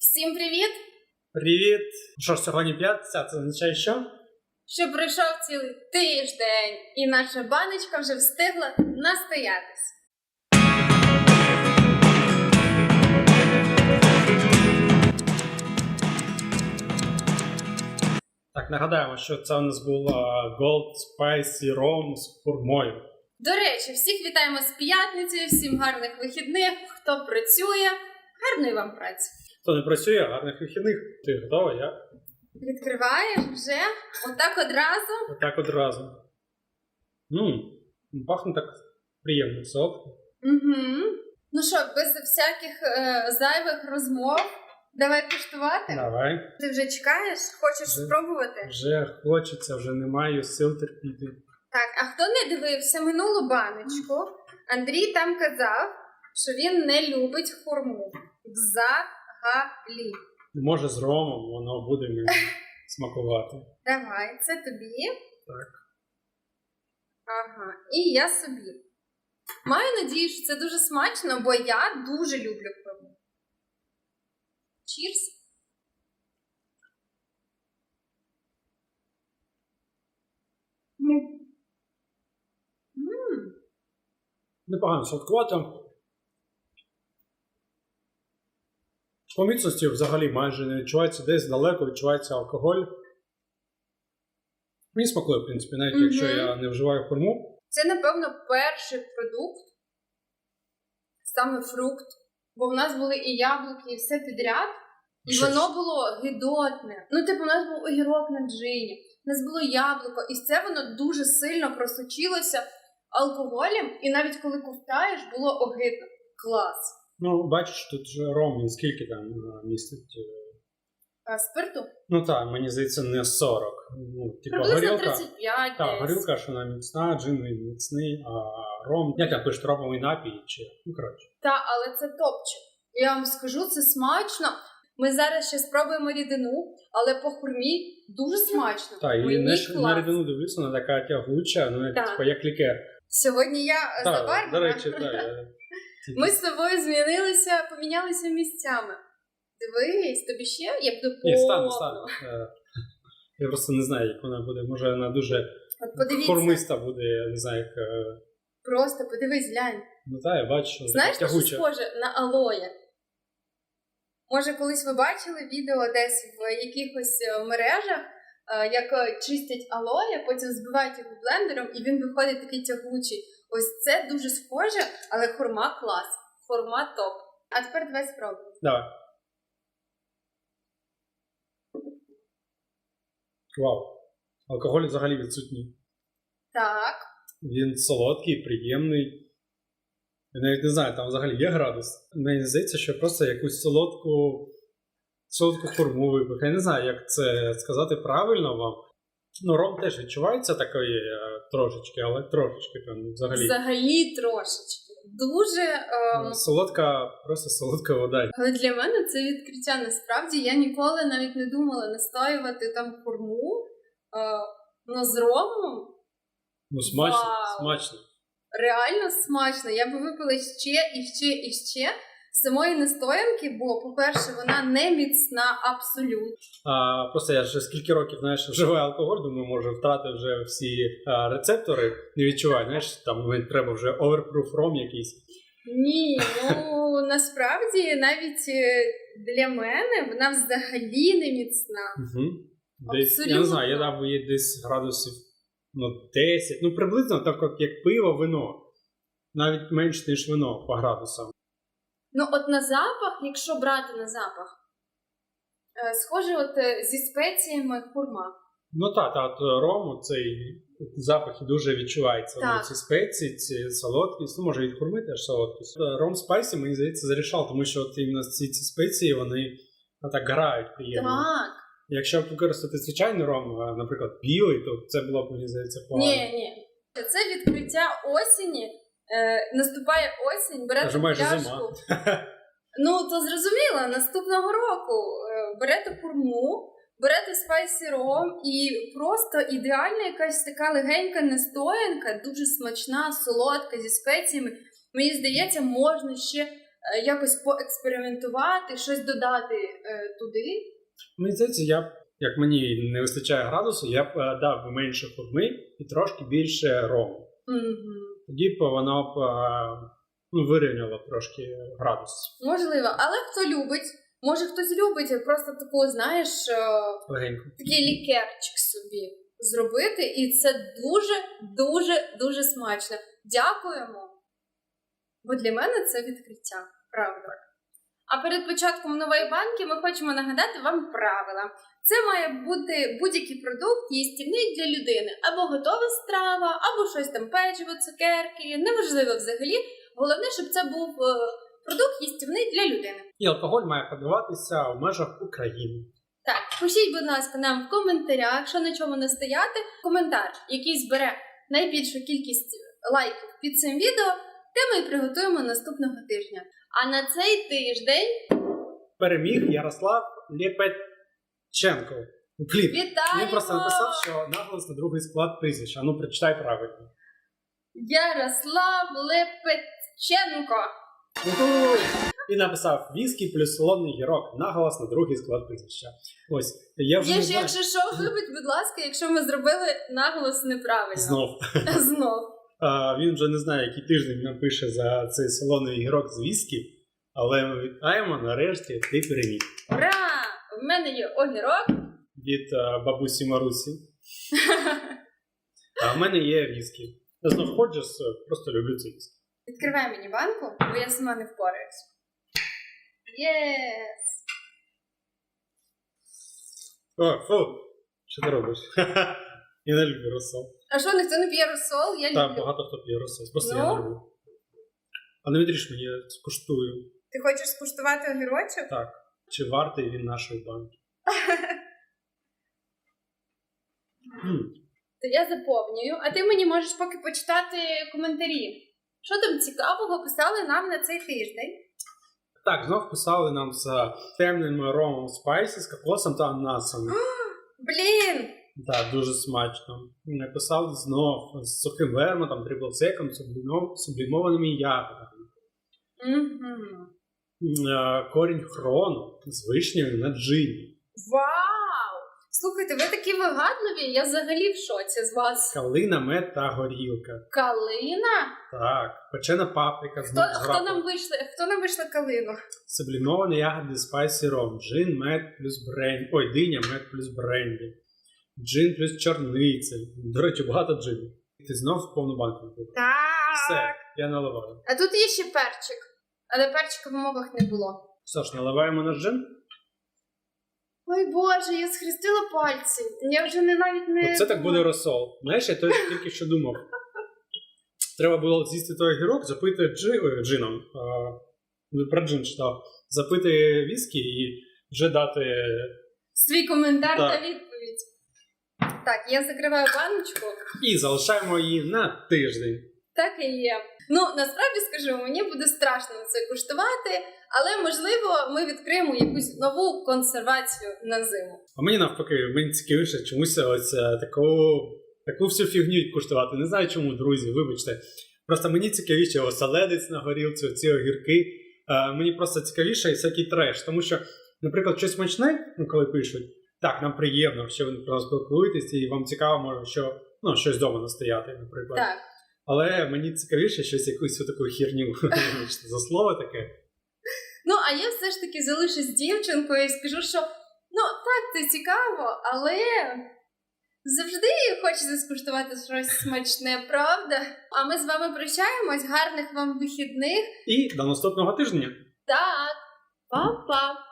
Всім привіт! Привіт! Що ж, сьогодні п'ятниця, це означає що? Що пройшов цілий тиждень, і наша баночка вже встигла настоятись. Так, нагадаємо, що це у нас було Gold Spicy Rom з хурмою. До речі, всіх вітаємо з п'ятницею, всім гарних вихідних. Хто працює, гарної вам праці. Хто не працює, гарних вихідних. Ти готова? Я Відкриваєш вже отак одразу. отак одразу. Ммм, пахне так приємно, солодко. Угу. Ну що, без всяких е, зайвих розмов, давай куштувати. Давай. Ти вже чекаєш? Хочеш Вже. спробувати? Вже хочеться, вже не маю сил терпіти. Так, а хто не дивився минулу баночку, Андрій там казав, що він не любить хурму. Взагалі. Може, з ромом воно буде мені смакувати. Давай, це тобі. Так. Ага, і я собі. Маю надію, що це дуже смачно, бо я дуже люблю хурму. Чірс. Непогано солодкувато. По міцності взагалі майже не відчувається, десь далеко відчувається алкоголь. Мені смакує, в принципі, навіть Мгм. якщо я не вживаю хурму. Це, напевно, перший продукт, саме фрукт. Бо в нас були і яблуки, і все підряд, і Щось. воно було гидотне. Ну, типу, у нас був огірок на джині, у нас було яблуко, і це воно дуже сильно просочилося алкоголем, і навіть коли ковтаєш, було огидно. Клас. Ну, бачиш, тут же ром, він скільки там е, містить. е, А спирту? Ну так, мені здається, не 40. Ну, типу, Приблизно горілка. 35 Так, горілка, що вона міцна, джин він міцний, а ром. Як там пишуть ромовий напій чи. Ну, коротше. Та, але це топчик. Я вам скажу, це смачно. Ми зараз ще спробуємо рідину, але по хурмі дуже смачно. Так, і не ж на рідину дивлюся, вона така тягуча, ну, як, Так. типу, як лікер. Сьогодні я забарвлена. до речі, так. Ми з тобою змінилися, помінялися місцями. Дивись, тобі ще я буду Ні, стане, стане. Я просто не знаю, як вона буде. Може, вона дуже формиста буде, я не знаю, як. е, просто подивись, глянь. Ну так, я бачу, Знаєш, що схоже на алоє? Може, колись ви бачили відео десь в якихось е, мережах, е, як чистять алоє, потім збивають його блендером, і він виходить такий тягучий. Ось це дуже схоже, але хурма клас. Хурма топ. А тепер давай спробуємо. Давай. Вау. Алкоголь взагалі відсутній. Так. Він солодкий, приємний. Я навіть не знаю, там взагалі є градус. Мені здається, що просто якусь солодку, солодку форму випив. Я не знаю, як це сказати правильно вам. Ну, ром теж відчувається такої е, трошечки, але трошечки там взагалі. Взагалі трошечки. Дуже. ем, Солодка, просто солодка вода. Але для мене це відкриття. Насправді я ніколи навіть не думала настоювати там хурму. Е, ну, з ромом Ну, смачно, Вау. смачно. реально смачно. Я би випила ще і ще і ще самої настоянки, бо, по-перше, вона не міцна абсолютно. А, просто я вже скільки років знаєш, вживаю алкоголь, думаю, може втратив вже всі а, рецептори, не відчуваю, знаєш, там мені треба вже overproof ром якийсь. Ні, ну насправді навіть е, для мене вона взагалі не міцна. Угу. Десь, я не знаю, я дав їй десь градусів ну, 10, ну приблизно так як пиво, вино. Навіть менше, ніж вино по градусам. Ну, от на запах, якщо брати на запах, е, схоже, от е, зі спеціями хурма. Ну так, та, от рому цей запах і дуже відчувається. Так. Ну, ці спеції, ці солодкість, ну може від хурми теж солодкість. Ром спайсі, мені здається, зарішав, тому що от іменно ці, ці спеції вони так грають приємно. Так. Якщо б використати звичайний ром, наприклад, білий, то це було б, мені здається, погано. Ні, ні. Це відкриття осені. Е, наступає осінь, берете пляшку. Ну, то зрозуміло, наступного року е, берете хурму, берете спайсі ром і просто ідеальна якась така легенька настоянка, дуже смачна, солодка, зі спеціями. Мені здається, можна ще е, якось поекспериментувати, щось додати е, туди. Мені здається, я як мені не вистачає градусу, я б е, дав менше хурми і трошки більше рому. Мгм. Тоді б воно б е, ну, вирівняло трошки градус Можливо, але хто любить, може хтось любить просто таку, знаєш, е, легенько. такий лікерчик собі зробити, і це дуже, дуже, дуже смачно. Дякуємо. Бо для мене це відкриття, правда. А перед початком нової банки ми хочемо нагадати вам правила. Це має бути будь-який продукт їстівний для людини, або готова страва, або щось там печиво, цукерки, неважливо взагалі. Головне, щоб це був е, продукт їстівний для людини. І алкоголь має подаватися в межах України. Так, пишіть, будь ласка, нам в коментарях, що на чому настояти. Коментар, який збере найбільшу кількість лайків під цим відео, те ми і приготуємо наступного тижня. А на цей тиждень Переміг Ярослав Лєпеченко. Блін, вітаємо він просто написав, що наголос на другий склад прізвища. А ну прочитай правильно. Ярослав Лепетченко. Уху! І написав віскі плюс солоний гірок, наголос на другий склад прізвища. Ось, я вже Є не ж, знаю. якщо що, вибудь, будь ласка, якщо ми зробили наголос неправильно. Знов. Знов. Він вже не знає, який тиждень нам пише за цей солоний гірок з віскі, але ми вітаємо, нарешті ти переміг. Ура! В мене є огірок. Від бабусі Марусі. А в мене є віскі. Я знов Ходжес, просто люблю цей віскі. Відкривай мені банку, бо я сама не впораюсь. Єс! О, фу! Що ти робиш? Я не люблю розсол. А що, ніхто не п'є розсол? Я Так, люблю. багато хто п'є розсол, просто Ну? я не люблю. А не відріж мені, я скуштую. Ти хочеш скуштувати огірочок? Так. Чи вартий він нашої банки? М, То я заповнюю, а ти мені можеш поки почитати коментарі. Що там цікавого писали нам на цей тиждень? Так, знов писали нам з темним ромом спайсі, з кокосом та ананасом. Блін! Так, дуже смачно. Написали знов з сухим вермутом, сублімо- сублімованими ягодами. Е, Корінь хрону з вишнею на джині. Вау! Слухайте, ви такі вигадливі, я взагалі в шоці з вас. Калина, мед та горілка. Калина? Так, печена паприка з Хто, хто нам вийшли? Хто нам вийшла калину? Сублімовані ягоди спайсі ром. Джин, мед плюс бренді. Ой, диня, мед плюс бренді. Джин плюс чорниця. До речі, багато джину. Ти знов в повну банку. Так. Все, я наливаю. А тут є ще перчик. Але перчика в умовах не було. Саш, наливаємо на джин. Ой Боже, я схрестила пальці. Я вже не навіть не. Оце так буде розсол. Знаєш, я той тільки що думав. Треба було з'їсти той гірок, запити джи, ой, джином. Ну, про джин читав. Запити віскі і вже дати. Свій коментар Так. та відповідь. Так, я закриваю баночку. І залишаємо її на тиждень. Так і є. Ну насправді скажу, мені буде страшно це куштувати, але можливо ми відкриємо якусь нову консервацію на зиму. А мені навпаки, мені цікавіше чомусь ось е, таку, таку всю фігню куштувати. Не знаю чому, друзі, вибачте. Просто мені цікавіше оселедець на горілці, ці огірки. Е, мені просто цікавіше всякий треш. Тому що, наприклад, щось смачне, ну, коли пишуть, так, нам приємно, що ви про нас спілкуєтесь, і вам цікаво, може, що ну, щось вдома настояти, наприклад. Так. Але мені цікавіше щось якусь таку вибачте, за слово таке. Ну а я все ж таки залишусь дівчинкою і скажу, що ну так, це цікаво, але завжди хочеться скуштувати щось смачне, правда? А ми з вами прощаємось. Гарних вам вихідних. І до наступного тижня. Так, па-па!